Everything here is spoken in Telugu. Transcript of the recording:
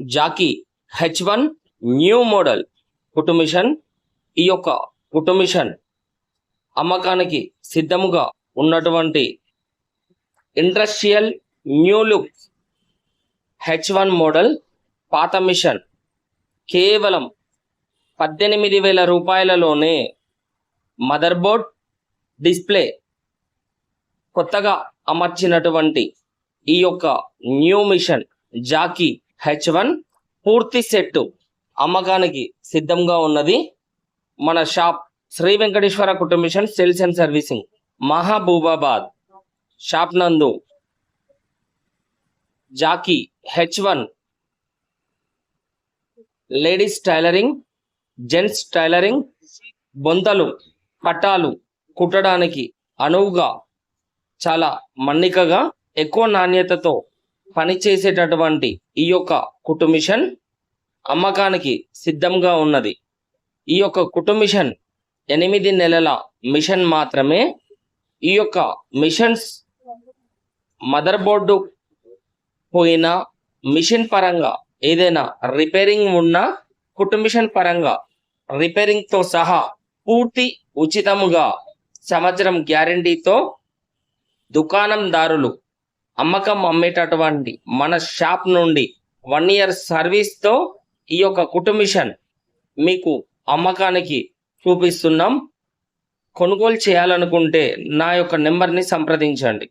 Jack H one new model కుటుంబిషన్ ఈ యొక్క కుటుంబిషన్ అమ్మకానికి సిద్ధముగా ఉన్నటువంటి industrial new look H one model పాత మిషన్. కేవలం పద్దెనిమిది వేల రూపాయలలోనే మదర్ బోర్డ్ డిస్ప్లే కొత్తగా అమర్చినటువంటి ఈ యొక్క new machine Jack H one పూర్తి సెట్టు అమ్మకానికి సిద్ధంగా ఉన్నది. మన షాప్ శ్రీ వెంకటేశ్వర కుటుంబ machine sales and servicing Mahabubabad. Shop నందు Jack H one ladies tailoring gents tailoring బొంతలు పట్టాలు కుట్టడానికి అనువుగా చాలా మన్నికగా ఎక్కువ నాణ్యతతో పనిచేసేటటువంటి ఈ యొక్క కుటుమిషన్ అమ్మకానికి సిద్ధంగా ఉన్నది. ఈ యొక్క కుటుమిషన్ ఎనిమిది నెలల మిషన్ మాత్రమే. ఈ యొక్క మిషన్స్ మదర్ బోర్డు పోయిన మిషన్ పరంగా ఏదైనా రిపేరింగ్ ఉన్నా కుటుంబిషన్ పరంగా రిపేరింగ్తో సహా పూర్తి ఉచితముగా సంవత్సరం గ్యారంటీతో దుకాణందారులు అమ్మకం అమ్మేటటువంటి మన షాప్ నుండి వన్ ఇయర్ సర్వీస్తో ఈ యొక్క కుటుంబిషన్ మిషన్ మీకు అమ్మకానికి చూపిస్తున్నాం. కొనుగోలు చేయాలనుకుంటే నా యొక్క నెంబర్ని సంప్రదించండి.